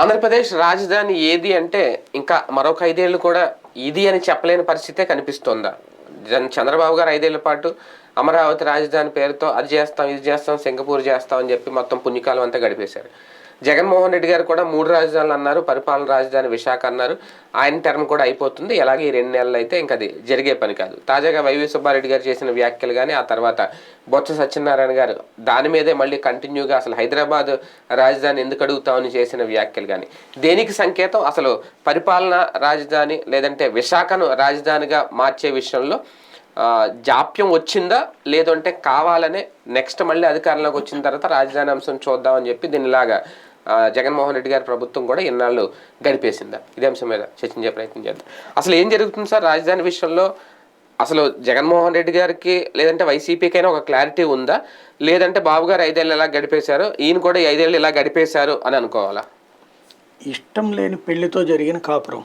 ఆంధ్రప్రదేశ్ రాజధాని ఏది అంటే ఇంకా మరొక ఐదేళ్ళు కూడా ఇది అని చెప్పలేని పరిస్థితే కనిపిస్తోందా? జన్ చంద్రబాబు గారు ఐదేళ్ళ పాటు అమరావతి రాజధాని పేరుతో అది చేస్తాం ఇది చేస్తాం సింగపూర్ చేస్తాం అని చెప్పి మొత్తం పుణ్యకాలం అంతా గడిపేశారు. జగన్మోహన్ రెడ్డి గారు కూడా మూడు రాజధానులు అన్నారు పరిపాలన రాజధాని విశాఖ అన్నారు. ఆయన టర్మ్ కూడా అయిపోతుంది. ఎలాగే ఈ రెండు నెలలు అయితే ఇంకా అది జరిగే పని కాదు. తాజాగా వైవి సుబ్బారెడ్డి గారు చేసిన వ్యాఖ్యలు కానీ ఆ తర్వాత బొత్స సత్యనారాయణ గారు దాని మీదే మళ్ళీ కంటిన్యూగా అసలు హైదరాబాద్ రాజధాని ఎందుకు అడుగుతామని చేసిన వ్యాఖ్యలు కానీ దేనికి సంకేతం? అసలు పరిపాలన రాజధాని లేదంటే విశాఖను రాజధానిగా మార్చే విషయంలో జాప్యం వచ్చిందా? లేదంటే కావాలనే నెక్స్ట్ మళ్ళీ అధికారంలోకి వచ్చిన తర్వాత రాజధాని అంశం చూద్దామని చెప్పి దీనిలాగా జగన్మోహన్ రెడ్డి గారి ప్రభుత్వం కూడా ఇన్నాళ్ళు గడిపేసిందా? ఇదే అంశం మీద చర్చించే ప్రయత్నం చేద్దాం. అసలు ఏం జరుగుతుంది సార్ రాజధాని విషయంలో? అసలు జగన్మోహన్ రెడ్డి గారికి లేదంటే వైసీపీకైనా ఒక క్లారిటీ ఉందా? లేదంటే బాబు గారు ఐదేళ్ళు ఎలా గడిపేశారు? ఈయన కూడా ఈ ఐదేళ్ళు ఇలా గడిపేశారు అని అనుకోవాలా? ఇష్టం లేని పెళ్ళితో జరిగిన కాపురం.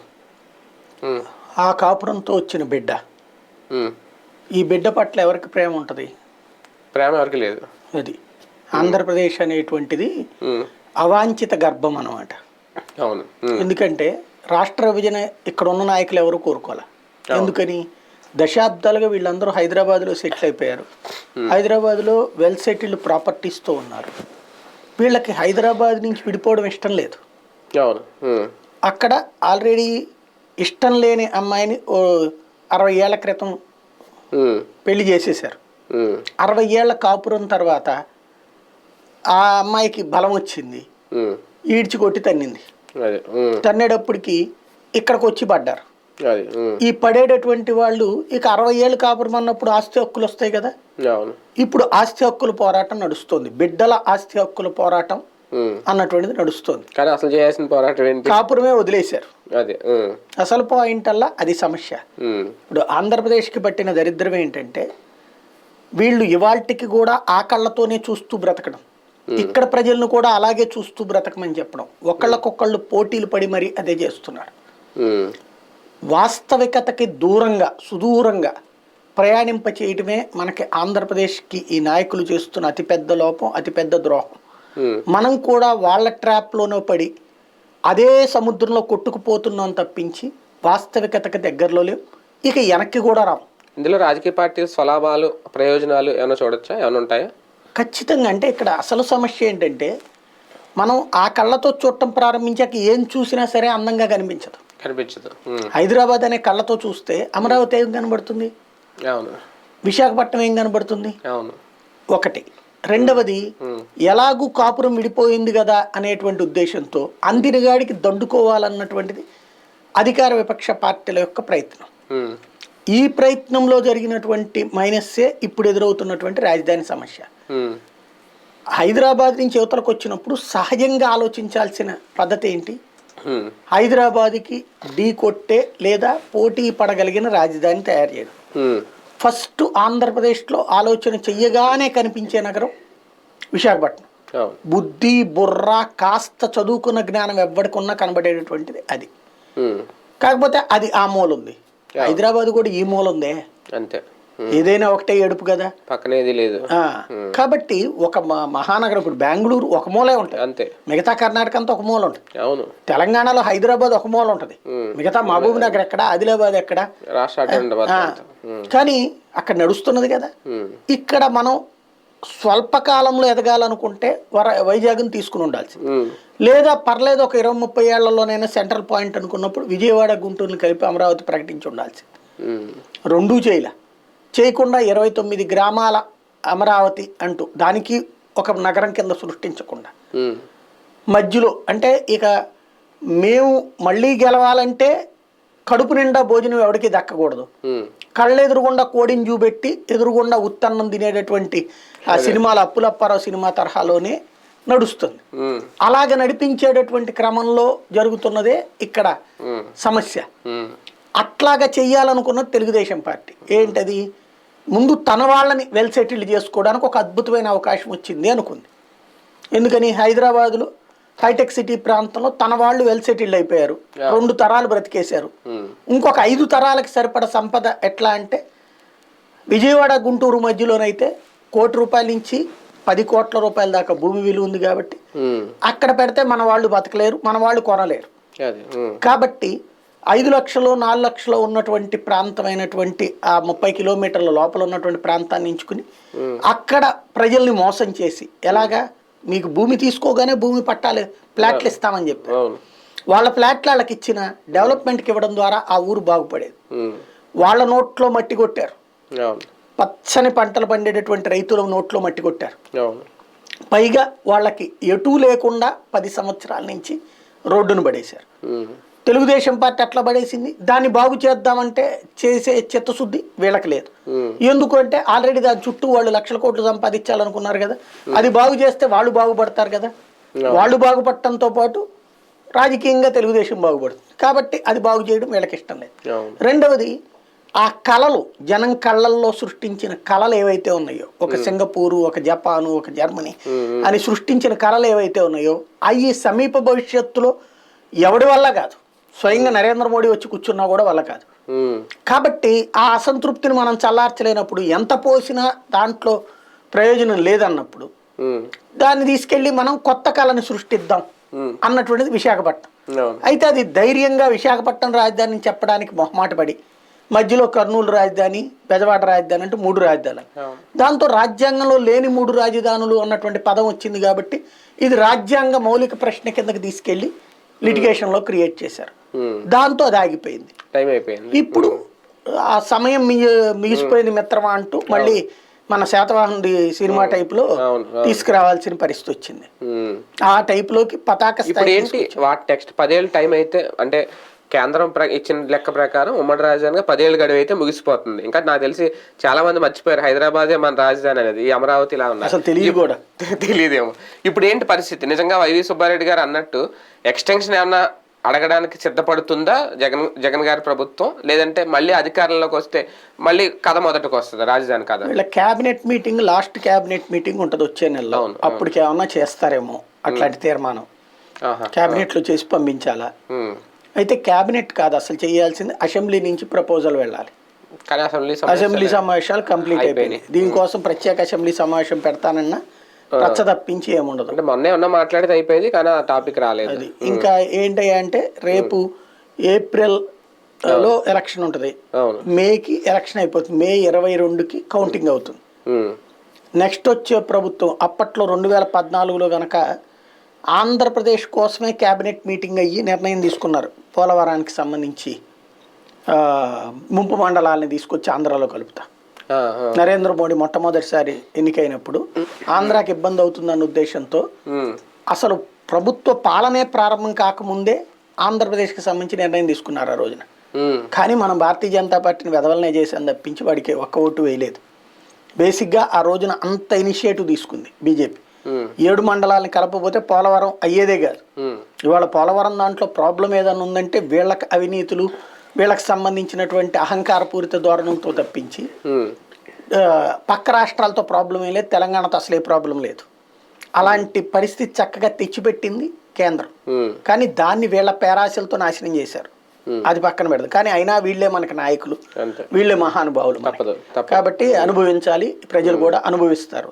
ఆ కాపురంతో వచ్చిన బిడ్డ. ఈ బిడ్డ పట్ల ఎవరికి ప్రేమ ఉంటుంది? ప్రేమ ఎవరికి లేదు. అది. ఆంధ్రప్రదేశ్ అనేటువంటిది అవాంఛిత గర్భం అన్నమాట. అవును. ఎందుకంటే రాష్ట్ర విభజన ఇక్కడ ఉన్న నాయకులు ఎవరు కోరుకోలే ఎందుకని? దశాబ్దాలుగా వీళ్ళందరూ హైదరాబాద్లో సెటిల్ అయిపోయారు. హైదరాబాద్లో వెల్ సెటిల్డ్ ప్రాపర్టీస్తో ఉన్నారు. వీళ్ళకి హైదరాబాద్ నుంచి విడిపోవడం ఇష్టం లేదు. అక్కడ ఆల్రెడీ ఇష్టం లేని అమ్మాయిని ఓ అరవై ఏళ్ళ క్రితం పెళ్ళి చేసేసారు అరవై ఏళ్ళ కాపురం తర్వాత ఆ అమ్మాయికి బలం వచ్చింది. ఈడ్చి కొట్టి తన్నింది. తన్నేటప్పటికి ఇక్కడికి వచ్చి పడ్డారు ఈ పడేటటువంటి వాళ్ళు ఇక అరవై ఏళ్ళు కాపురం అన్నప్పుడు ఆస్తి హక్కులు వస్తాయి కదా? ఇప్పుడు ఆస్తి హక్కుల పోరాటం నడుస్తుంది. బిడ్డల ఆస్తి హక్కుల పోరాటం. అన్నటువంటిది నడుస్తుంది. కానీ అసలు చేయాల్సిన పోరాటం ఏంటి? కాపురమే వదిలేశారు. అదే అసలు పాయింట్ అల్లా అది సమస్య. ఇప్పుడు ఆంధ్రప్రదేశ్కి పట్టిన దరిద్రం ఏంటంటే వీళ్ళు ఇవాల్టికి కూడా ఆ కళ్ళతోనే చూస్తూ బ్రతకడం. ఇక్కడ ప్రజలను కూడా అలాగే చూస్తూ బ్రతకమని చెప్పడం. ఒకళ్ళకొకళ్ళు పోటీలు పడి మరీ అదే చేస్తున్నారు. వాస్తవికతకి దూరంగా సుదూరంగా ప్రయాణింప చేయటమే మనకి ఆంధ్రప్రదేశ్కి ఈ నాయకులు చేస్తున్న అతిపెద్ద లోపం అతిపెద్ద ద్రోహం. మనం కూడా వాళ్ళ ట్రాప్లోనో పడి అదే సముద్రంలో కొట్టుకుపోతున్నాం తప్పించి వాస్తవికతకి దగ్గరలో లేవు. ఇక వెనక్కి కూడా రాం. ఇందులో రాజకీయ పార్టీల స్వలాభాలు ప్రయోజనాలు ఏమైనా చూడొచ్చా? ఏమైనా ఉంటాయా? ఖచ్చితంగా అంటే ఇక్కడ అసలు సమస్య ఏంటంటే మనం ఆ కళ్ళతో చూడటం ప్రారంభించాక ఏం చూసినా సరే అందంగా కనిపించదు. కనిపించదు. హైదరాబాద్ అనే కళ్ళతో చూస్తే అమరావతి ఏం కనబడుతుంది? అవును. విశాఖపట్నం ఏం కనబడుతుంది? అవును. ఒకటి. రెండవది ఎలాగూ కాపురం విడిపోయింది కదా అనేటువంటి ఉద్దేశంతో అందినగాడికి దండుకోవాలన్నటువంటిది అధికార విపక్ష పార్టీల యొక్క ప్రయత్నం. ఈ ప్రయత్నంలో జరిగినటువంటి మైనస్సే ఇప్పుడు ఎదురవుతున్నటువంటి రాజధాని సమస్య. హైదరాబాద్ నుంచి యువతలకు వచ్చినప్పుడు సహజంగా ఆలోచించాల్సిన పద్ధతి ఏంటి? హైదరాబాద్కి ఢీ కొట్టే లేదా పోటీ పడగలిగిన రాజధాని తయారు చేయడం. ఫస్ట్ ఆంధ్రప్రదేశ్లో ఆలోచన చెయ్యగానే కనిపించే నగరం విశాఖపట్నం. బుద్ధి బుర్ర కాస్త చదువుకున్న జ్ఞానం ఎవ్వడికి ఉన్నా కనబడేటటువంటిది అది. కాకపోతే అది ఆ మూల ఉంది హైదరాబాద్ కూడా ఈ మూల ఉందే. అంతే. ఏదైనా ఒకటే ఏడుపు కదా? పక్కనేది లేదు. కాబట్టి ఒక మహానగరం ఇప్పుడు బెంగళూరు ఒక మూలే ఉంటుంది. అంతే. మిగతా కర్ణాటక అంతా ఒక మూల ఉంటుంది. అవును. తెలంగాణలో హైదరాబాద్ ఒక మూల ఉంటుంది. మిగతా మహబూబ్ నగర్ ఎక్కడ ఆదిలాబాద్ ఎక్కడ? కానీ అక్కడ నడుస్తున్నది కదా. ఇక్కడ మనం స్వల్పకాలంలో ఎదగాలనుకుంటే వర వైజాగ్ని తీసుకుని ఉండాల్సింది. లేదా పర్లేదు ఒక ఇరవై ముప్పై ఏళ్ళలోనైనా సెంట్రల్ పాయింట్ అనుకున్నప్పుడు విజయవాడ గుంటూరుని కలిపి అమరావతి ప్రకటించి ఉండాల్సింది. రెండూ చేయలే. చేయకుండా ఇరవై తొమ్మిది గ్రామాల అమరావతి అంటూ దానికి ఒక నగరం కింద సృష్టించకుండా. మధ్యలో అంటే ఇక మేము మళ్ళీ గెలవాలంటే కడుపు నిండా భోజనం ఎవరికి దక్కకూడదు. కళ్ళు ఎదురుగుండా కోడిని చూపెట్టి ఎదురుగుండా ఉత్తన్నం తినేటటువంటి ఆ సినిమాల అప్పులప్పారావు సినిమా తరహాలోనే నడుస్తుంది. అలాగ నడిపించేటటువంటి క్రమంలో జరుగుతున్నదే ఇక్కడ సమస్య. అట్లాగా చెయ్యాలనుకున్న తెలుగుదేశం పార్టీ. ఏంటది? ముందు తన వాళ్ళని వెల్ సెటిల్డ్ చేసుకోవడానికి ఒక అద్భుతమైన అవకాశం వచ్చింది అనుకుంది. ఎందుకని? హైదరాబాదులో హైటెక్ సిటీ ప్రాంతంలో తన వాళ్ళు వెల్ సెటిల్డ్ అయిపోయారు. రెండు తరాలు బ్రతికేశారు. ఇంకొక ఐదు తరాలకు సరిపడ సంపద ఎట్లా అంటే విజయవాడ గుంటూరు మధ్యలోనైతే కోటి రూపాయల నుంచి పది కోట్ల రూపాయల దాకా భూమి విలువ ఉంది కాబట్టి ఉమ్. అక్కడ పెడితే మన వాళ్ళు బతకలేరు మన వాళ్ళు కొనలేరు. ఉమ్. కాబట్టి ఐదు లక్షలు నాలుగు లక్షలు ఉన్నటువంటి ప్రాంతమైనటువంటి ఆ ముప్పై కిలోమీటర్ల లోపల ఉన్నటువంటి ప్రాంతాన్ని ఎంచుకుని అక్కడ ప్రజల్ని మోసం చేసి ఎలాగా? మీకు భూమి తీసుకోగానే భూమి పట్టాలి. ప్లాట్లు ఇస్తామని చెప్పి. వాళ్ళ ప్లాట్లు వాళ్ళకి ఇచ్చిన డెవలప్మెంట్కి ఇవ్వడం ద్వారా ఆ ఊరు బాగుపడేది. వాళ్ళ నోట్లో మట్టి కొట్టారు. పచ్చని పంటలు పండేటటువంటి రైతుల నోట్లో మట్టి కొట్టారు. పైగా వాళ్ళకి ఎటూ లేకుండా పది సంవత్సరాల నుంచి రోడ్డును పడేశారు. తెలుగుదేశం పార్టీ అట్లా పడేసింది. దాన్ని బాగు చేద్దామంటే చేసే చిత్తశుద్ధి వీళ్ళకి లేదు. ఎందుకు అంటే ఆల్రెడీ దాని చుట్టూ వాళ్ళు లక్షల కోట్లు సంపాదించాలనుకున్నారు కదా. అది బాగు చేస్తే వాళ్ళు బాగుపడతారు కదా. వాళ్ళు బాగుపడటంతో పాటు రాజకీయంగా తెలుగుదేశం బాగుపడుతుంది. కాబట్టి అది బాగు చేయడం వీళ్ళకి ఇష్టం లేదు. రెండవది ఆ కళలు జనం కళ్ళల్లో సృష్టించిన కళలు ఏవైతే ఉన్నాయో ఒక సింగపూరు ఒక జపాను ఒక జర్మనీ అని సృష్టించిన కళలు ఏవైతే ఉన్నాయో అవి సమీప భవిష్యత్తులో ఎవడి వల్ల కాదు. స్వయంగా నరేంద్ర మోడీ వచ్చి కూర్చున్నా కూడా వల్ల కాదు. కాబట్టి ఆ అసంతృప్తిని మనం చల్లార్చలేనప్పుడు ఎంత పోసినా దాంట్లో ప్రయోజనం లేదన్నప్పుడు. దాన్ని తీసుకెళ్ళి మనం కొత్త కళని సృష్టిద్దాం. అన్నటువంటిది విశాఖపట్నం అయితే అది ధైర్యంగా విశాఖపట్నం రాజధానిని చెప్పడానికి మొహమాట పడి మధ్యలో కర్నూలు రాజధాని బెజవాడ రాజధాని అంటే మూడు రాజధానులు దాంతో రాజ్యాంగంలో లేని మూడు రాజధానులు అన్నటువంటి పదం వచ్చింది కాబట్టి ఇది రాజ్యాంగ మౌలిక ప్రశ్న కిందకి తీసుకెళ్ళి లిటిగేషన్లో క్రియేట్ చేశారు. దాంతో అది ఆగిపోయింది. టైం అయిపోయింది. ఇప్పుడు ఆ సమయం మిగి మిగిసిపోయింది మిత్రమా అంటూ మళ్ళీ మన శాతవాహనుడి సినిమా టైపులో అవును, తీసుకురావాల్సిన పరిస్థితి వచ్చింది. ఆ టైపులోకి పతాక ఇప్పుడు స్థాయి ఏంటి వాటి టెక్స్ట్ పదేళ్ళు టైం అయితే అంటే కేంద్రం ప్ర- ఇచ్చిన లెక్క ప్రకారం ఉమ్మడి రాజధానిగా పదేళ్ళు గడువు అయితే ముగిసిపోతుంది. ఇంకా నాకు తెలిసి చాలా మంది మర్చిపోయారు హైదరాబాదే మన రాజధాని అనేది. ఈ అమరావతి ఇలా ఉన్నారు. అసలు తెలియదు కూడా. తెలియదేమో. ఇప్పుడు ఏంటి పరిస్థితి? నిజంగా వైవి సుబ్బారెడ్డి గారు అన్నట్టు ఎక్స్టెన్షన్ ఏమన్నా అడగడానికి సిద్ధపడుతుందా జగన్ జగన్ గారి ప్రభుత్వం? లేదంటే మళ్ళీ అధికారంలోకి వస్తే మళ్ళీ కథ మొదటికి వస్తుంది? రాజధాని కథ. వీళ్ళ cabinet meeting last cabinet meeting ఉంటుంది వచ్చే నెలలో. అప్పటికి ఏమన్నా చేస్తారేమో అట్లాంటి తీర్మానం. ఆహా క్యాబినెట్లో చేసి పంపించాలా. అయితే క్యాబినెట్ కాదు అసలు చేయాల్సింది అసెంబ్లీ నుంచి ప్రపోజల్ వెళ్ళాలి. అసెంబ్లీ సమావేశాలు కంప్లీట్ అయిపోయినాయి. దీనికోసం ప్రత్యేక అసెంబ్లీ సమావేశం పెడతానన్నా రచ్చ తప్పించి ఏముండదు. అంటే మొన్నే ఉన్న మాట్లాడితే అయిపోయింది కానీ ఆ టాపిక్ రాలేదు. అది. ఇంకా ఏంటి అంటే రేపు ఏప్రిల్లో ఎలక్షన్ ఉంటుంది. మేకి ఎలక్షన్ అయిపోతుంది. మే ఇరవై రెండుకి కౌంటింగ్ అవుతుంది. నెక్స్ట్ వచ్చే ప్రభుత్వం అప్పట్లో రెండు వేల పద్నాలుగులో గనక ఆంధ్రప్రదేశ్ కోసమే క్యాబినెట్ మీటింగ్ అయ్యి నిర్ణయం తీసుకున్నారు. పోలవరానికి సంబంధించి ముంపు మండలాలని తీసుకొచ్చి ఆంధ్రాలో కలుపుతా. నరేంద్ర మోడీ మొట్టమొదటిసారి ఎన్నికైనప్పుడు ఆంధ్రాకి ఇబ్బంది అవుతుందన్న ఉద్దేశంతో. అసలు ప్రభుత్వ పాలనే ప్రారంభం కాకముందే ఆంధ్రప్రదేశ్కి సంబంధించి నిర్ణయం తీసుకున్నారు ఆ రోజున. కానీ మనం భారతీయ జనతా పార్టీని వెదవలనే చేశాను తప్పించి వాడికి ఒక్క ఓటు వేయలేదు బేసిక్గా ఆ రోజున అంత ఇనిషియేటివ్ తీసుకుంది బీజేపీ. ఏడు మండలాలను కలపకపోతే పోలవరం అయ్యేదే కాదు. ఇవాళ పోలవరం దాంట్లో ప్రాబ్లం ఏదైనా ఉందంటే వీళ్ళకి అవినీతులు వీళ్ళకి సంబంధించినటువంటి అహంకారపూరిత ధోరణులతో తప్పించి పక్క రాష్ట్రాలతో ప్రాబ్లం ఏం లేదు తెలంగాణతో అసలు ఏ ప్రాబ్లం లేదు. అలాంటి పరిస్థితి చక్కగా తెచ్చిపెట్టింది కేంద్రం. కానీ దాన్ని వీళ్ళ పేరాశలతో నాశనం చేశారు. అది పక్కన పెడదు. కానీ అయినా వీళ్ళే మనకి నాయకులు. వీళ్ళే మహానుభావులు కాబట్టి అనుభవించాలి ప్రజలు కూడా అనుభవిస్తారు.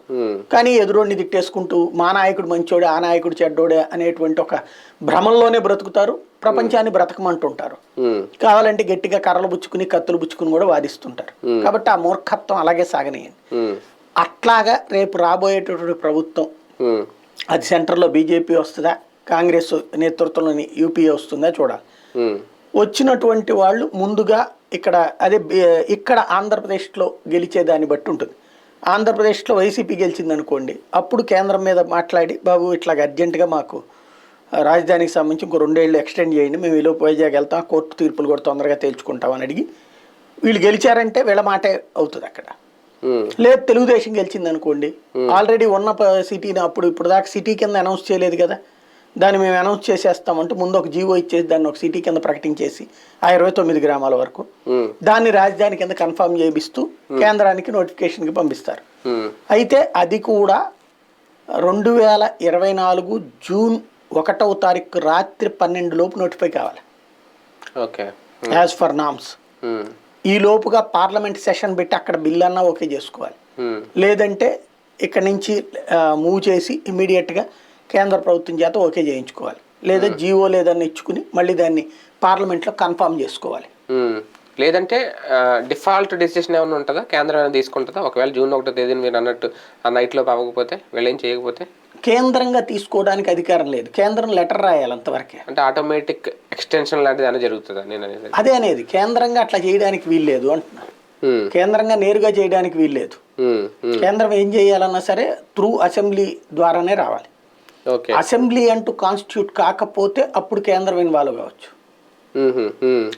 కానీ ఎదురోడిని తిట్టేసుకుంటూ మా నాయకుడు మంచోడే ఆ నాయకుడు చెడ్డోడే అనేటువంటి ఒక భ్రమంలోనే బ్రతుకుతారు. ప్రపంచాన్ని బ్రతకమంటుంటారు. కావాలంటే గట్టిగా కర్రలు పుచ్చుకుని కత్తులు పుచ్చుకుని కూడా వాదిస్తుంటారు. కాబట్టి ఆ మూర్ఖత్వం అలాగే సాగనీయండి. అట్లాగా రేపు రాబోయేటటువంటి ప్రభుత్వం. అది సెంటర్లో బీజేపీ వస్తుందా? కాంగ్రెస్ నేతృత్వంలోని యూపీఏ వస్తుందా? చూడాలి. వచ్చినటువంటి వాళ్ళు ముందుగా ఇక్కడ అదే ఇక్కడ ఆంధ్రప్రదేశ్లో గెలిచే దాన్ని బట్టి ఉంటుంది. ఆంధ్రప్రదేశ్లో వైసీపీ గెలిచింది అనుకోండి అప్పుడు కేంద్రం మీద మాట్లాడి బాబు ఇట్లాగ అర్జెంటుగా మాకు రాజధానికి సంబంధించి ఇంకో రెండేళ్ళు ఎక్స్టెండ్ చేయండి మేము ఈలో వైజాగ్ వెళ్తాం కోర్టు తీర్పులు కూడా తొందరగా తేల్చుకుంటాం అని అడిగి వీళ్ళు గెలిచారంటే వీళ్ళ మాటే అవుతుంది అక్కడ. లేదు తెలుగుదేశం గెలిచింది అనుకోండి ఆల్రెడీ ఉన్న సిటీని అప్పుడు ఇప్పుడు దాకా సిటీ కింద అనౌన్స్ చేయలేదు కదా. దాన్ని మేము అనౌన్స్ చేసేస్తామంటే ముందు ఒక జీవో ఇచ్చేసి దాన్ని ఒక సిటీ కింద ప్రకటించేసి ఆ ఇరవై తొమ్మిది గ్రామాల వరకు. దాన్ని రాజధాని కింద కన్ఫర్మ్ చేయిస్తూ కేంద్రానికి నోటిఫికేషన్కి పంపిస్తారు. అయితే అది కూడా రెండు వేల ఇరవై నాలుగు జూన్ ఒకటవ తారీఖు రాత్రి పన్నెండు లోపు నోటిఫై కావాలి ఓకే యాజ్ ఫర్ నామ్స్. ఈ లోపుగా పార్లమెంట్ సెషన్ పెట్టి అక్కడ బిల్ అన్నా ఓకే చేసుకోవాలి. లేదంటే ఇక్కడి నుంచి మూవ్ చేసి ఇమీడియట్గా కేంద్ర ప్రభుత్వం చేత ఓకే చేయించుకోవాలి. లేదా జీవో లేదని ఇచ్చుకుని మళ్ళీ దాన్ని పార్లమెంట్లో కన్ఫామ్ చేసుకోవాలి. లేదంటే డిఫాల్ట్ డెసిషన్ ఏమైనా ఉంటుందా? కేంద్రం ఏమైనా తీసుకుంటుందా? ఒకవేళ జూన్ ఒకటో తేదీని మీరు అన్నట్టు ఆ నైట్లో అవ్వకపోతే వీళ్ళేం చేయకపోతే? కేంద్రంగా తీసుకోవడానికి అధికారం లేదు. కేంద్రం లెటర్ రాయాలి అంతవరకే. అంటే ఆటోమేటిక్ ఎక్స్టెన్షన్ లాంటిది ఏమైనా జరుగుతుందా? నేను అనేది. అదే అనేది. కేంద్రంగా అట్లా చేయడానికి వీల్లేదు అంటున్నాను ఉమ్, కేంద్రంగా నేరుగా చేయడానికి వీల్లేదు ఉమ్, ఉమ్. కేంద్రం ఏం చేయాలన్నా సరే త్రూ అసెంబ్లీ ద్వారానే రావాలి. అసెంబ్లీ అంటూ కాన్స్టిట్యూట్ కాకపోతే అప్పుడు కేంద్రం ఇన్వాల్వ్ కావచ్చు.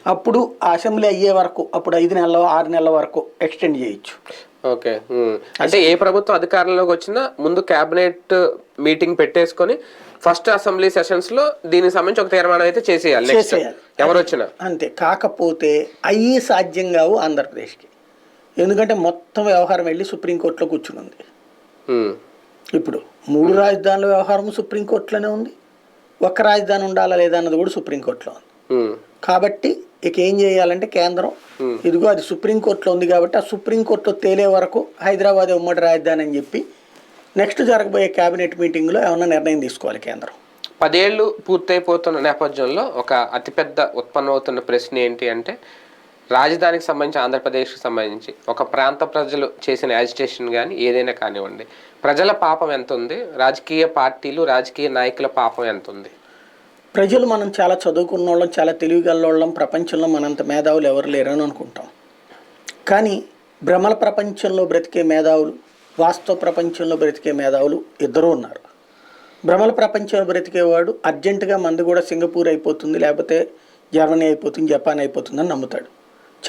అప్పుడు ఆ అసెంబ్లీ అయ్యే వరకు అప్పుడు ఐదు నెలల ఆరు నెలల వరకు ఎక్స్టెండ్ చేయొచ్చు. ఓకే. అంటే ఏ ప్రభుత్వం అధికారంలోకి వచ్చినా ముందు కేబినెట్ మీటింగ్ పెట్టేసుకొని ఫస్ట్ అసెంబ్లీ సెషన్స్లో దీనికి సంబంధించి ఒక తీర్మానం అయితే చేసేయాలి. ఎవరు వచ్చినా. అంతే. కాకపోతే అయ్యి సాధ్యం కావు ఆంధ్రప్రదేశ్కి. ఎందుకంటే మొత్తం వ్యవహారం వెళ్ళి సుప్రీంకోర్టులో కూర్చుని ఉంది ఇప్పుడు మూడు రాజధానుల వ్యవహారం సుప్రీంకోర్టులోనే ఉంది. ఒక్క రాజధాని ఉండాలా లేదా అన్నది కూడా సుప్రీంకోర్టులో ఉంది. కాబట్టి ఇక ఏం చేయాలంటే కేంద్రం ఇదిగో అది సుప్రీంకోర్టులో ఉంది కాబట్టి ఆ సుప్రీంకోర్టులో తేలే వరకు హైదరాబాద్ ఉమ్మడి రాజధాని అని చెప్పి నెక్స్ట్ జరగబోయే కేబినెట్ మీటింగ్లో ఏమన్నా నిర్ణయం తీసుకోవాలి కేంద్రం. పదేళ్ళు పూర్తయిపోతున్న నేపథ్యంలో ఒక అతిపెద్ద ఉత్పన్నమవుతున్న ప్రశ్న ఏంటి అంటే రాజధానికి సంబంధించి ఆంధ్రప్రదేశ్కి సంబంధించి ఒక ప్రాంత ప్రజలు చేసిన యాజిటేషన్ కానీ ఏదైనా కానివ్వండి. ప్రజల పాపం ఎంత ఉంది రాజకీయ పార్టీలు రాజకీయ నాయకుల పాపం ఎంత ఉంది ప్రజలు మనం చాలా చదువుకున్న వాళ్ళం చాలా తెలివిగల్లోళ్ళం ప్రపంచంలో మనంత మేధావులు ఎవరు లేరని అనుకుంటాం. కానీ భ్రమల ప్రపంచంలో బ్రతికే మేధావులు వాస్తవ ప్రపంచంలో బ్రతికే మేధావులు ఇద్దరూ ఉన్నారు. భ్రమల ప్రపంచంలో బ్రతికేవాడు అర్జెంటుగా మంది కూడా సింగపూర్ అయిపోతుంది లేకపోతే జర్మనీ అయిపోతుంది జపాన్ అయిపోతుందని నమ్ముతాడు.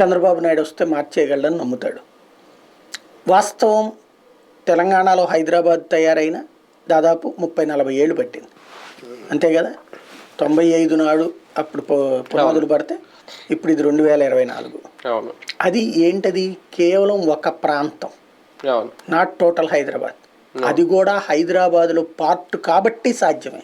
చంద్రబాబు నాయుడు వస్తే మార్చేయగలడని నమ్ముతాడు. వాస్తవం తెలంగాణలో హైదరాబాద్ తయారైన దాదాపు ముప్పై నలభై ఏళ్ళు పట్టింది. అంతే కదా? తొంభై ఐదు నాడు అప్పుడు పునాదులు పడితే ఇప్పుడు ఇది రెండు వేల ఇరవై నాలుగు. అది ఏంటది? కేవలం ఒక ప్రాంతం. Not total Hyderabad. అది కూడా హైదరాబాద్లో పార్ట్ కాబట్టి సాధ్యమే.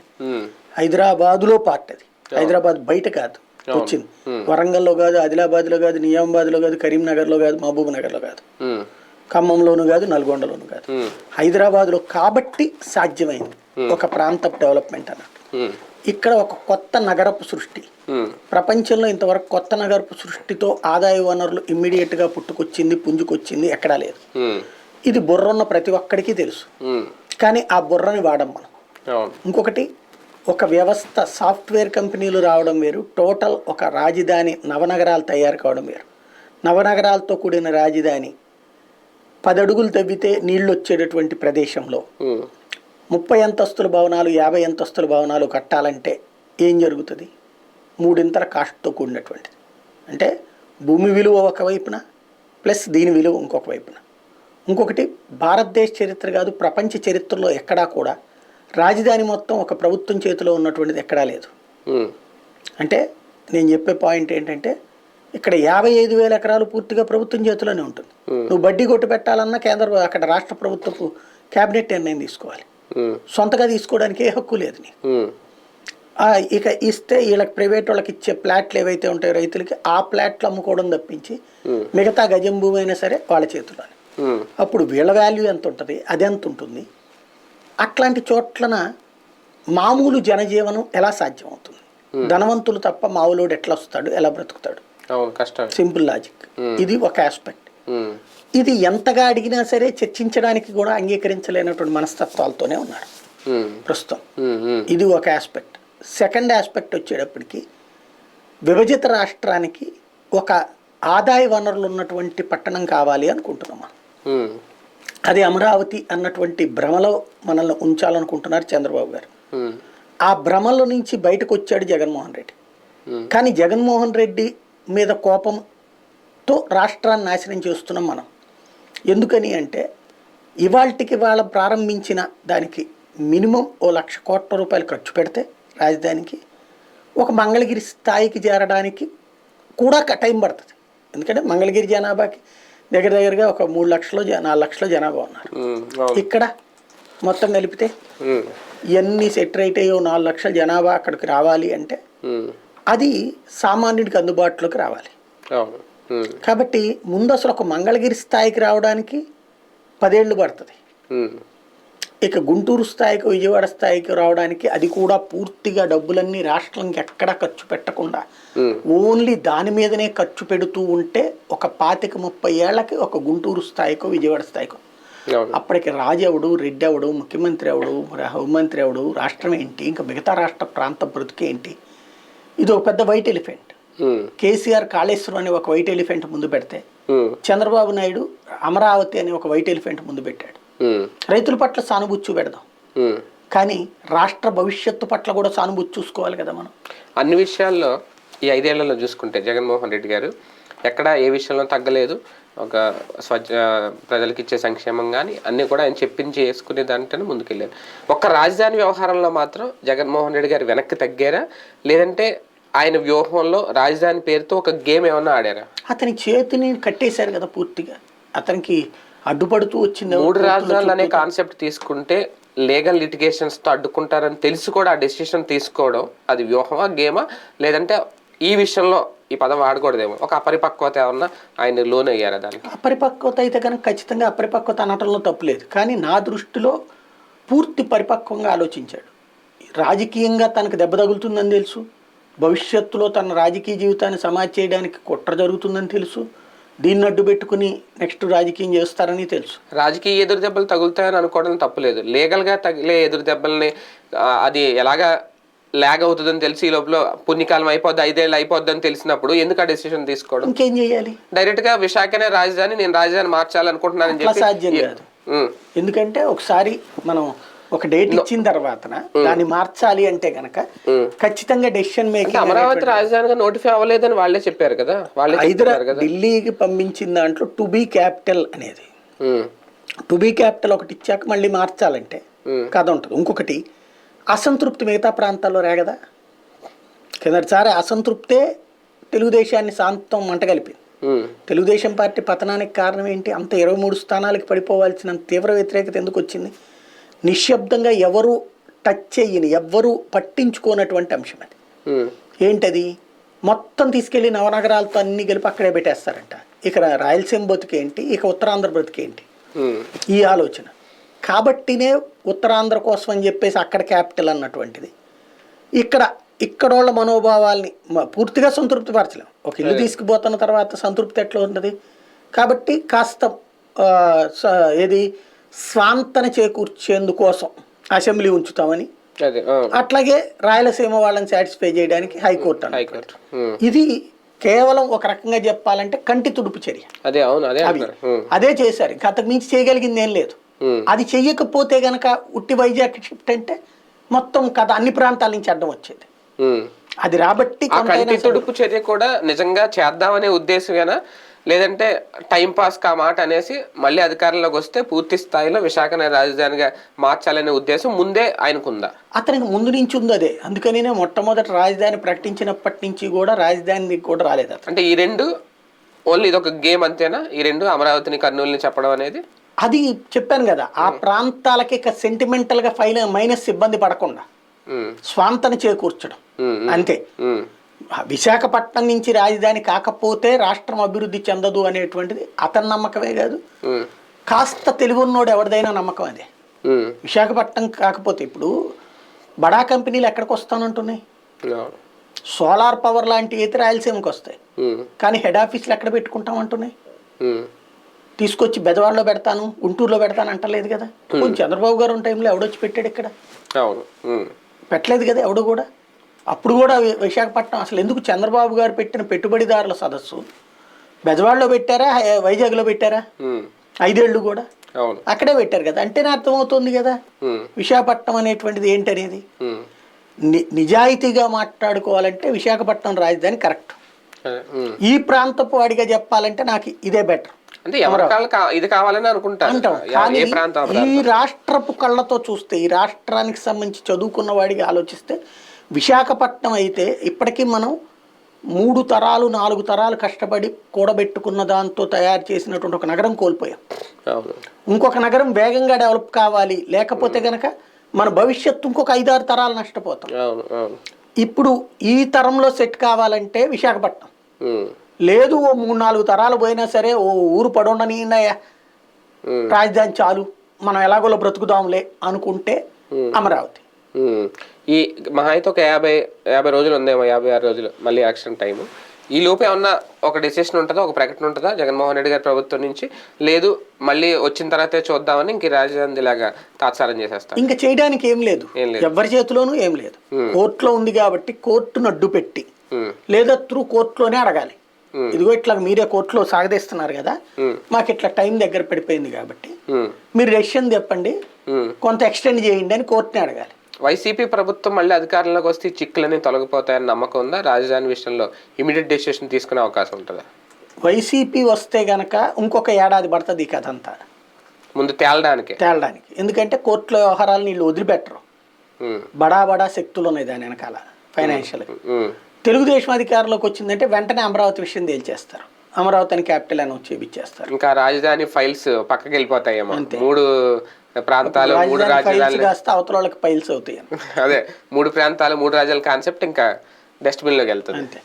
హైదరాబాదులో పార్ట్ అది. హైదరాబాద్ బయట కాదు. వచ్చింది. వరంగల్లో కాదు ఆదిలాబాద్లో కాదు నిజామాబాద్లో కాదు కరీంనగర్లో కాదు మహబూబ్ నగర్లో కాదు. ఖమ్మంలోను కాదు నల్గొండలోను కాదు. హైదరాబాద్లో కాబట్టి సాధ్యమైంది ఒక ప్రాంత డెవలప్మెంట్ అన్నట్టు. ఇక్కడ ఒక కొత్త నగరపు సృష్టి. ప్రపంచంలో ఇంతవరకు కొత్త నగరపు సృష్టితో ఆదాయ వనరులు ఇమ్మీడియట్గా పుట్టుకొచ్చింది పుంజుకొచ్చింది ఎక్కడా లేదు. ఇది బుర్ర ఉన్న ప్రతి ఒక్కడికి తెలుసు. కానీ ఆ బుర్రని వాడం మనం. ఇంకొకటి ఒక వ్యవస్థ సాఫ్ట్వేర్ కంపెనీలు రావడం వేరు టోటల్ ఒక రాజధాని నవనగరాలు తయారు కావడం వేరు. నవనగరాలతో కూడిన రాజధాని పది అడుగులు తవ్వితే నీళ్ళు వచ్చేటటువంటి ప్రదేశంలో ముప్పై అంతస్తుల భవనాలు యాభై అంతస్తుల భవనాలు కట్టాలంటే ఏం జరుగుతుంది? మూడింతల కాస్ట్తో కూడినటువంటిది. అంటే భూమి విలువ ఒకవైపున ప్లస్ దీని విలువ ఇంకొక వైపున. ఇంకొకటి భారతదేశ చరిత్ర కాదు ప్రపంచ చరిత్రలో ఎక్కడా కూడా రాజధాని మొత్తం ఒక ప్రభుత్వం చేతిలో ఉన్నటువంటిది ఎక్కడా లేదు. అంటే నేను చెప్పే పాయింట్ ఏంటంటే ఇక్కడ యాభై ఐదు వేల ఎకరాలు పూర్తిగా ప్రభుత్వం చేతిలోనే ఉంటుంది. నువ్వు బడ్డీ కొట్టు పెట్టాలన్నా కేంద్ర అక్కడ రాష్ట్ర ప్రభుత్వపు క్యాబినెట్ నిర్ణయం తీసుకోవాలి. సొంతగా తీసుకోవడానికి ఏ హక్కు లేదు నీకు. ఇక ఇస్తే వీళ్ళకి ప్రైవేట్ వాళ్ళకి ఇచ్చే ప్లాట్లు ఏవైతే ఉంటాయో రైతులకి ఆ ప్లాట్లు అమ్ముకోవడం తప్పించి మిగతా గజం భూమి అయినా సరే వాళ్ళ చేతిలోనే. అప్పుడు వీళ్ళ వాల్యూ ఎంత ఉంటుంది? అది ఎంత ఉంటుంది? అట్లాంటి చోట్లన మామూలు జనజీవనం ఎలా సాధ్యమవుతుంది? ధనవంతులు తప్ప మామూలుడు ఎట్లా వస్తాడు? ఎలా బ్రతుకుతాడు? సింపుల్ లాజిక్ ఇది ఒక ఆస్పెక్ట్ ఉమ్, ఇది ఎంతగా అడిగినా సరే చర్చించడానికి కూడా అంగీకరించలేనటువంటి మనస్తత్వాలతోనే ఉన్నారు. ఉమ్, ప్రస్తుతం. ఇది ఒక ఆస్పెక్ట్ సెకండ్ ఆస్పెక్ట్ వచ్చేటప్పటికి విభజిత రాష్ట్రానికి ఒక ఆదాయ వనరులు ఉన్నటువంటి పట్టణం కావాలి అనుకుంటున్నాం మనం. అది అమరావతి అన్నటువంటి భ్రమలో మనల్ని ఉంచాలనుకుంటున్నారు చంద్రబాబు గారు. ఆ భ్రమలో నుంచి బయటకు వచ్చాడు జగన్మోహన్ రెడ్డి. కానీ జగన్మోహన్ రెడ్డి మీద కోపంతో రాష్ట్రాన్ని నాశనం చేస్తున్నాం మనం. ఎందుకని అంటే ఇవాళకి వాళ్ళ ప్రారంభించిన దానికి మినిమం ఓ లక్ష కోట్ల రూపాయలు ఖర్చు పెడితే రాజధానికి ఒక మంగళగిరి స్థాయికి చేరడానికి కూడా టైం పడుతుంది. ఎందుకంటే మంగళగిరి జనాభాకి దగ్గర దగ్గరగా ఒక మూడు లక్షలు నాలుగు లక్షల జనాభా ఉన్నారు. ఇక్కడ మొత్తం కలిపితే ఉమ్, ఇవన్నీ సెట్ రైట్ అయ్యో నాలుగు లక్షల జనాభా అక్కడికి రావాలి అంటే అది సామాన్యుడికి అందుబాటులోకి రావాలి. కాబట్టి ముందు అసలు ఒక మంగళగిరి స్థాయికి రావడానికి పదేళ్ళు పడుతుంది. ఇక గుంటూరు స్థాయికి విజయవాడ స్థాయికి రావడానికి అది కూడా పూర్తిగా డబ్బులన్నీ రాష్ట్రానికి ఎక్కడా ఖర్చు పెట్టకుండా. ఓన్లీ దాని మీదనే ఖర్చు పెడుతూ ఉంటే ఒక పాతిక ముప్పై ఏళ్ళకి ఒక గుంటూరు స్థాయికో విజయవాడ స్థాయికో. అప్పటికి రాజు ఎవడు రెడ్డి ఎవడు ముఖ్యమంత్రి ఎవడు హోంమంత్రి ఎవడు రాష్ట్రం ఏంటి ఇంకా మిగతా రాష్ట్ర ప్రాంత బ్రతుకేంటి ఇది ఒక పెద్ద వైట్ ఎలిఫెంట్. కేసీఆర్ కాళేశ్వరం అనే ఒక వైట్ ఎలిఫెంట్ ముందు పెడితే చంద్రబాబు నాయుడు అమరావతి అనే ఒక వైట్ ఎలిఫెంట్ ముందు పెట్టాడు. రైతుల పట్ల సానుభూతి చూపెడదాం. కానీ రాష్ట్ర భవిష్యత్తు పట్ల కూడా సానుభూతి చూసుకోవాలి కదా మనం. అన్ని విషయాల్లో ఈ ఐదేళ్ళలో చూసుకుంటే జగన్మోహన్ రెడ్డి గారు ఎక్కడ ఏ విషయంలో తగ్గలేదు. ఒక స్వచ్ఛ ప్రజలకు ఇచ్చే సంక్షేమం కానీ అన్నీ కూడా ఆయన చెప్పించి చేసుకునే దాంట్లోనే ముందుకెళ్ళారు. ఒక్క రాజధాని వ్యవహారంలో మాత్రం జగన్మోహన్ రెడ్డి గారు వెనక్కి తగ్గారా? లేదంటే ఆయన వ్యూహంలో రాజధాని పేరుతో ఒక గేమ్ ఏమన్నా ఆడారా? అతని చేతిని కట్టేశారు కదా పూర్తిగా. అతనికి అడ్డుపడుతూ వచ్చింది? మూడు రాజధానులు అనే కాన్సెప్ట్ తీసుకుంటే లీగల్ లిటిగేషన్స్తో అడ్డుకుంటారని తెలిసి కూడా ఆ డెసిషన్ తీసుకోవడం అది వ్యూహమా గేమా? లేదంటే ఈ విషయంలో ఈ పదం వాడకూడదేమో? ఒక అపరిపక్వత ఏమన్నా ఆయన లోన్ అయ్యారా దానికి? అపరిపక్వత అయితే కనుక ఖచ్చితంగా అపరిపక్వత అనటంలో తప్పులేదు కానీ నా దృష్టిలో పూర్తి పరిపక్వంగా ఆలోచించాడు. రాజకీయంగా తనకు దెబ్బ తగులుతుందని తెలుసు. భవిష్యత్తులో తన రాజకీయ జీవితాన్ని సమాజ్ చేయడానికి కుట్ర జరుగుతుందని తెలుసు. దీన్ని అడ్డు పెట్టుకుని నెక్స్ట్ రాజకీయం చేస్తారని తెలుసు. రాజకీయ ఎదురు దెబ్బలు తగులుతాయని అనుకోవడం తప్పులేదు. లీగల్గా తగిలే ఎదురు దెబ్బల్ని అది ఎలాగా లాగ్ అవుతుందని తెలిసి ఈ లోపల పుణ్యకాలం అయిపోద్ది ఐదేళ్ళు అయిపోద్ది అని తెలిసినప్పుడు ఎందుకు ఆ డెసిషన్ తీసుకోవడం? ఇంకేం చేయాలి? డైరెక్ట్గా విశాఖనే రాజధాని నేను రాజధాని మార్చాలనుకుంటున్నానని చెప్పి సాధ్యం కాదు. ఎందుకంటే ఒకసారి మనం ఒక డేట్ ఇచ్చిన తర్వాత దాన్ని మార్చాలి అంటే గనక ఖచ్చితంగా డెసిషన్ మేకింగ్ అమరావతి రాజధానిగా నోటిఫై అవ్వలేదని వాళ్ళే చెప్పారు కదా. వాళ్ళే హైదరా చెప్తున్నారు కదా. ఢిల్లీకి పంపించిన దాంట్లో టు బీ క్యాపిటల్ అనేది. టు బీ క్యాపిటల్ ఒకటి ఇచ్చాక మళ్ళీ మార్చాలంటే ఉమ్, కథ ఉంటుంది. ఇంకొకటి అసంతృప్తి మిగతా ప్రాంతాల్లో రేగదా కిందటిసారి అసంతృప్తే తెలుగుదేశాన్ని శాంతం మంటగలిపింది తెలుగుదేశం పార్టీ పతనానికి కారణం ఏంటి? అంత ఇరవై మూడు స్థానాలకి పడిపోవాల్సిన తీవ్ర వ్యతిరేకత ఎందుకు వచ్చింది? నిశ్శబ్దంగా ఎవరు టచ్ చెయ్యని ఎవ్వరూ పట్టించుకోనటువంటి అంశం అది. ఏంటది? మొత్తం తీసుకెళ్ళి నవనగరాలతో అన్ని కలిపి అక్కడే పెట్టేస్తారంట. ఇక్కడ రాయలసీమ బతుకేంటి? ఇక ఉత్తరాంధ్ర బతుకేంటి? ఈ ఆలోచన. కాబట్టినే ఉత్తరాంధ్ర కోసం అని చెప్పేసి అక్కడ క్యాపిటల్ అన్నటువంటిది. ఇక్కడ ఇక్కడోళ్ళ మనోభావాల్ని మ- పూర్తిగా సంతృప్తిపరచలేం. ఒక ఇల్లు తీసుకుపోతున్న తర్వాత సంతృప్తి ఎట్లా ఉంటుంది? కాబట్టి కాస్త ఏది? స్వాంతన చేకూర్చేందుకోసం అసెంబ్లీ ఉంచుతామని. అట్లాగే రాయలసీమ వాళ్ళని సాటిస్ఫై చేయడానికి హైకోర్టు. హైకోర్టు. ఇది కేవలం ఒక రకంగా చెప్పాలంటే కంటి తుడుపు చర్య. అదే అవును అదే అదే చేశారు. అంతకు మించి చేయగలిగింది ఏం లేదు అది చెయ్యకపోతే గనక ఉట్టి వైజాగ్ షిఫ్ట్ అంటే మొత్తం కథ అన్ని ప్రాంతాల నుంచి అడ్డం వచ్చేది. అది రాబట్టి తుడుపు చర్య కూడా నిజంగా చేద్దామనే ఉద్దేశమేనా? లేదంటే టైం పాస్ కా మాట అనేసి మళ్ళీ అధికారంలోకి వస్తే పూర్తి స్థాయిలో విశాఖనే రాజధానిగా మార్చాలనే ఉద్దేశం ముందే ఆయనకుందా? అతనికి ముందు నుంచి ఉంది అదే. అందుకనే మొట్టమొదటి రాజధాని ప్రకటించినప్పటి నుంచి కూడా రాజధాని కూడా రాలేదు అంటే ఈ రెండు ఓన్లీ ఇదొక గేమ్ అంతేనా? ఈ రెండు అమరావతిని కర్నూలుని చెప్పడం అనేది? అది చెప్పాను కదా ఆ ప్రాంతాలకి ఇక సెంటిమెంటల్గా ఫైన మైనస్ ఇబ్బంది పడకుండా స్వాంతన చేకూర్చడం. అంతే. విశాఖపట్నం నుంచి రాజధాని కాకపోతే రాష్ట్రం అభివృద్ధి చెందదు అనేటువంటిది అతని నమ్మకమే కాదు. కాస్త తెలివున్నోడు ఎవరిదైనా నమ్మకం అదే. విశాఖపట్నం కాకపోతే ఇప్పుడు బడా కంపెనీలు ఎక్కడికి వస్తానంటున్నాయి. సోలార్ పవర్ లాంటివి అయితే రాయలసీమకి వస్తాయి. కానీ హెడ్ ఆఫీసులు ఎక్కడ పెట్టుకుంటాం అంటున్నాయి తీసుకొచ్చి బెజవాడలో పెడతాను గుంటూరులో పెడతాను అంటలేదు కదా? కొంచెం చంద్రబాబు గారు ఉన్న టైంలో ఎవడొచ్చి పెట్టాడు ఇక్కడ? పెట్టలేదు కదా ఎవడు కూడా? అప్పుడు కూడా విశాఖపట్నం అసలు ఎందుకు చంద్రబాబు గారు పెట్టిన పెట్టుబడిదారుల సదస్సు? బెజవాడలో పెట్టారా? వైజాగ్లో పెట్టారా? ఉమ్, ఐదేళ్ళు కూడా. అక్కడే పెట్టారు కదా. అంటేనే అర్థమవుతుంది కదా. విశాఖపట్నం అనేటువంటిది ఏంటనేది? నిజాయితీగా మాట్లాడుకోవాలంటే విశాఖపట్నం రాజధాని కరెక్ట్. ఈ ప్రాంతపు వాడిగా చెప్పాలంటే నాకు ఇదే బెటర్. ఇది కావాలని అంటాం. ఈ రాష్ట్రపు కళ్ళతో చూస్తే ఈ రాష్ట్రానికి సంబంధించి చదువుకున్న వాడిగా ఆలోచిస్తే విశాఖపట్నం అయితే ఇప్పటికీ మనం మూడు తరాలు నాలుగు తరాలు కష్టపడి కూడబెట్టుకున్న దాంతో తయారు చేసినటువంటి ఒక నగరం కోల్పోయాం. ఇంకొక నగరం వేగంగా డెవలప్ కావాలి. లేకపోతే గనక మన భవిష్యత్తు ఇంకొక ఐదారు తరాలు నష్టపోతాం. ఇప్పుడు ఈ తరంలో సెట్ కావాలంటే విశాఖపట్నం. లేదు ఓ మూడు నాలుగు తరాలు పోయినా సరే ఓ ఊరు పడుండనియ్యా ఉమ్, రాజధాని చాలు. మనం ఎలాగోలో బ్రతుకుదాంలే అనుకుంటే అమరావతి. ఈ మహా అయితే ఒక యాభై యాభై రోజులు ఉందేమో యాభై ఆరు రోజులు మళ్ళీ యాక్షన్ టైము. ఈ లోపు ఏమన్నా ఒక డెసిషన్ ఉంటుందా ఒక ప్రకటన ఉంటుందా జగన్మోహన్ రెడ్డి గారి ప్రభుత్వం నుంచి? లేదు మళ్ళీ వచ్చిన తర్వాతే చూద్దామని ఇంక రాజధాని ఇలాగా తాత్సారం చేసేస్తారు. ఇంకా చేయడానికి ఏం లేదు. ఎవరి చేతిలోనూ ఏం లేదు. కోర్టులో ఉంది కాబట్టి కోర్టును అడ్డు పెట్టి. లేదా త్రూ కోర్టులోనే అడగాలి. ఇదిగో ఇట్లా మీరే కోర్టులో సాగదీస్తున్నారు కదా మాకు ఇట్లా టైం దగ్గర పడిపోయింది కాబట్టి. మీరు డెసిషన్ చెప్పండి. కొంత ఎక్స్టెండ్ చేయండి అని కోర్టుని అడగాలి. వైసీపీ ప్రభుత్వం మళ్ళీ అధికారంలోకి వస్తే చిక్కులన్నీ తొలగిపోతాయని నమ్మకం ఉందా? రాజధాని విషయంలో ఇమీడియట్ డెసిషన్ తీసుకునే అవకాశం ఉంటుందా? వైసీపీ వస్తే గనక ఇంకొక ఏడాది పడుతుంది ఈ కథ అంతా. ముందు తేలడానికి. తేలడానికి. ఎందుకంటే కోర్టులో వ్యవహారాలను వీళ్ళు వదిలిపెట్టరు. బడా బడా శక్తులు ఉన్నాయి దాని వెనకాల ఫైనాన్షియల్. తెలుగుదేశం అధికారంలోకి వచ్చిందంటే వెంటనే అమరావతి విషయం తేల్చేస్తారు. అమరావతి అని క్యాపిటల్ అని చేపించేస్తారు ఇంకా రాజధాని ఫైల్స్ పక్కకి వెళ్ళిపోతాయేమో. మూడు ప్రాంతాలు మూడు రాజ్యాలు. అవతల వాళ్ళకి ఫైల్స్ అవుతాయి. అదే మూడు ప్రాంతాలు మూడు రాజ్యాల కాన్సెప్ట్ ఇంకా డస్ట్బిన్లోకి వెళ్తుంది.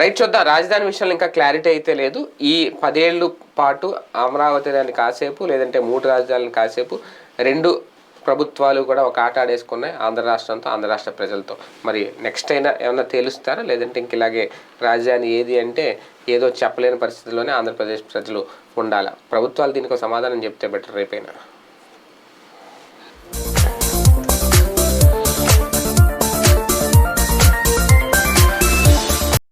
రైట్ చూద్దాం. రాజధాని విషయంలో ఇంకా క్లారిటీ అయితే లేదు. ఈ పదేళ్ళు పాటు అమరావతి దాన్ని కాసేపు లేదంటే మూడు రాజధానులను కాసేపు రెండు ప్రభుత్వాలు కూడా ఒక ఆట ఆడేసుకున్నాయి ఆంధ్ర రాష్ట్రంతో ఆంధ్ర రాష్ట్ర ప్రజలతో. మరి నెక్స్ట్ అయినా ఏమన్నా తేలుస్తారా? లేదంటే ఇంక ఇలాగే రాజధాని ఏది అంటే ఏదో చెప్పలేని పరిస్థితిలోనే ఆంధ్రప్రదేశ్ ప్రజలు ఉండాలా? ప్రభుత్వాలు దీనికి ఒక సమాధానం చెప్తే బెటర్ రేపైనా.